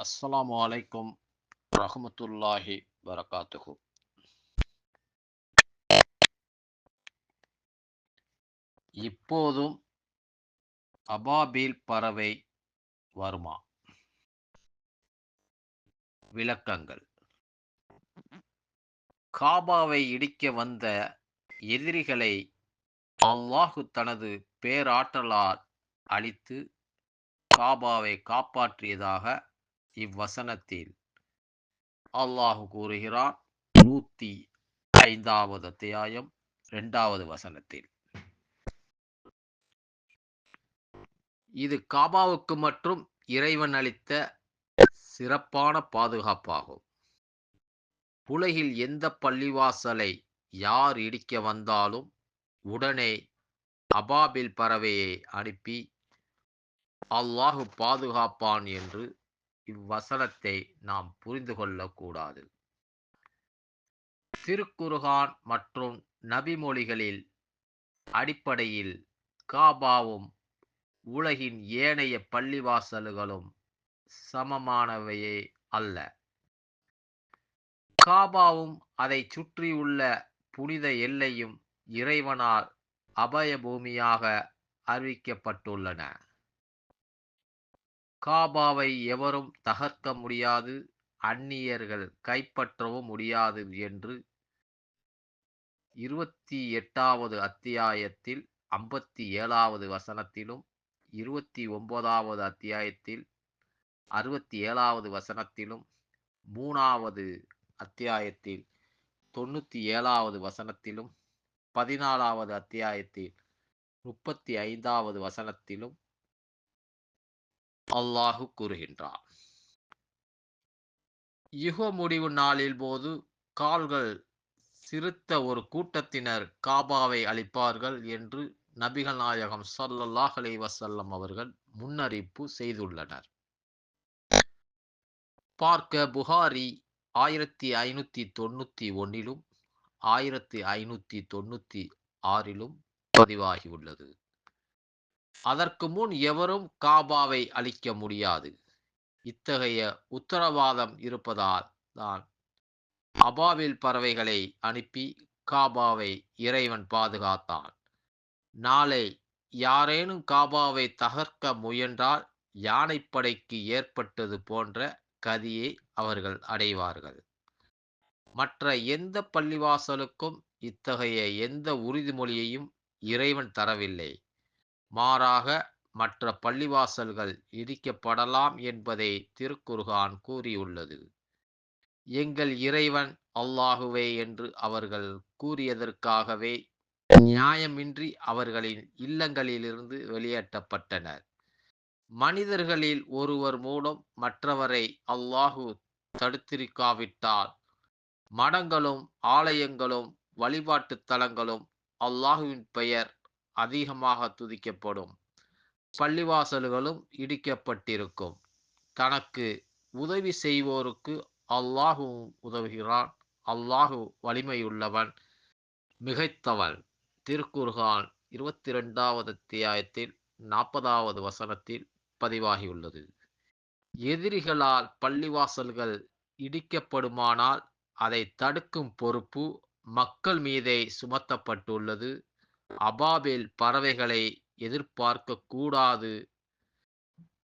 அஸ்லாம் வலைக்கும் ரஹமத்துல்லாஹி வரகாத்துகு இப்போதும் அபாபீல் பறவை வருமா? விளக்கங்கள். காபாவை இடிக்க வந்த எதிரிகளை அல்லாஹு தனது பேராற்றலால் அழித்து காபாவை காப்பாற்றியதாக இவ்வசனத்தில் அல்லாஹு கூறுகிறான் நூத்தி ஐந்தாவது அத்தியாயம் இரண்டாவது வசனத்தில். இது காபாவுக்கு மற்றும் இறைவன் அளித்த சிறப்பான பாதுகாப்பாகும். உலகில் எந்த பள்ளிவாசலை யார் இடிக்க வந்தாலும் உடனே அபாபில் பறவையை அனுப்பி அல்லாஹு பாதுகாப்பான் என்று இவ்வசனத்தை நாம் புரிந்து கொள்ளக்கூடாது. திருக்குர்ஹான் மற்றும் நபிமொழிகளில் அடிப்படையில் காபாவும் உலகின் ஏனைய பள்ளிவாசல்களும் சமமானவையே அல்ல. காபாவும் அதை சுற்றியுள்ள புனித எல்லையும் இறைவனால் அபய பூமியாக அறிவிக்கப்பட்டுள்ளன. காபாவை எவரும் தகர்க்க முடியாது அந்நியர்கள் கைப்பற்றவும் முடியாது என்று இருபத்தி எட்டாவது அத்தியாயத்தில் ஐம்பத்தி ஏழாவது வசனத்திலும் இருபத்தி ஒன்பதாவது அத்தியாயத்தில் அறுபத்தி ஏழாவது வசனத்திலும் மூணாவது அத்தியாயத்தில் தொண்ணூற்றி ஏழாவது வசனத்திலும் பதினாலாவது அத்தியாயத்தில் முப்பத்தி ஐந்தாவது வசனத்திலும் அல்லாஹு கூறுகின்றார். யுக முடிவு நாளில் போது கால்கள் சிறுத்த ஒரு கூட்டத்தினர் காபாவை அளிப்பார்கள் என்று நபிகள் நாயகம் சல்லல்லாஹ் அலை வசல்லம் அவர்கள் முன்னறிப்பு செய்துள்ளனர். பார்க்க புகாரி ஆயிரத்தி ஐநூத்தி தொண்ணூத்தி ஒன்னிலும் ஆயிரத்தி ஐநூத்தி தொண்ணூத்தி ஆறிலும் பதிவாகியுள்ளது. அதற்கு முன் எவரும் காபாவை அழிக்க முடியாது. இத்தகைய உத்தரவாதம் இருப்பதால் தான் அபாவில் பறவைகளை அனுப்பி காபாவை இறைவன் பாதுகாத்தான். நாளை யாரேனும் காபாவை தகர்க்க முயன்றால் யானைப்படைக்கு ஏற்பட்டது போன்ற கதியை அவர்கள் அடைவார்கள். மற்ற எந்த பள்ளிவாசலுக்கும் இத்தகைய எந்த உறுதிமொழியையும் இறைவன் தரவில்லை. மாறாக மற்ற பள்ளிவாசல்கள் இடிக்கப்படலாம் என்பதை திருக்குர்கான் கூறியுள்ளது. எங்கள் இறைவன் அல்லாகுவே என்று அவர்கள் கூறியதற்காகவே நியாயமின்றி அவர்களின் இல்லங்களிலிருந்து வெளியேற்றப்பட்டனர். மனிதர்களில் ஒருவர் மூலம் மற்றவரை அல்லாஹு தடுத்திருக்காவிட்டால் மடங்களும் ஆலயங்களும் வழிபாட்டு தலங்களும் அல்லாஹுவின் பெயர் அதிகமாக துதிக்கப்படும். பள்ளிவாசல்களும் இடிக்கப்பட்டிருக்கும். தனக்கு உதவி செய்வோருக்கு அல்லாஹு உதவுகிறான். அல்லாஹு வலிமையுள்ளவன் மிகைத்தவன். திருக்குர்கான் இருபத்தி ரெண்டாவது அத்தியாயத்தில் நாற்பதாவது வசனத்தில் பதிவாகியுள்ளது. எதிரிகளால் பள்ளிவாசல்கள் இடிக்கப்படுமானால் அதை தடுக்கும் பொறுப்பு மக்கள் மீதே சுமத்தப்பட்டுள்ளது. அபாபேல் பறவைகளை எதிர்பார்க்க கூடாது.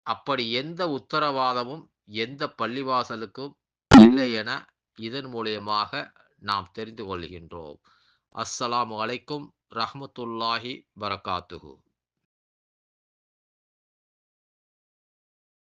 அப்படி எந்த உத்தரவாதமும் எந்த பள்ளிவாசலுக்கும் இல்லை என இதன் மூலியமாக நாம் தெரிந்து கொள்கின்றோம். அஸ்ஸலாமு அலைக்கும் ரஹமத்துல்லாஹி வரகாத்துஹு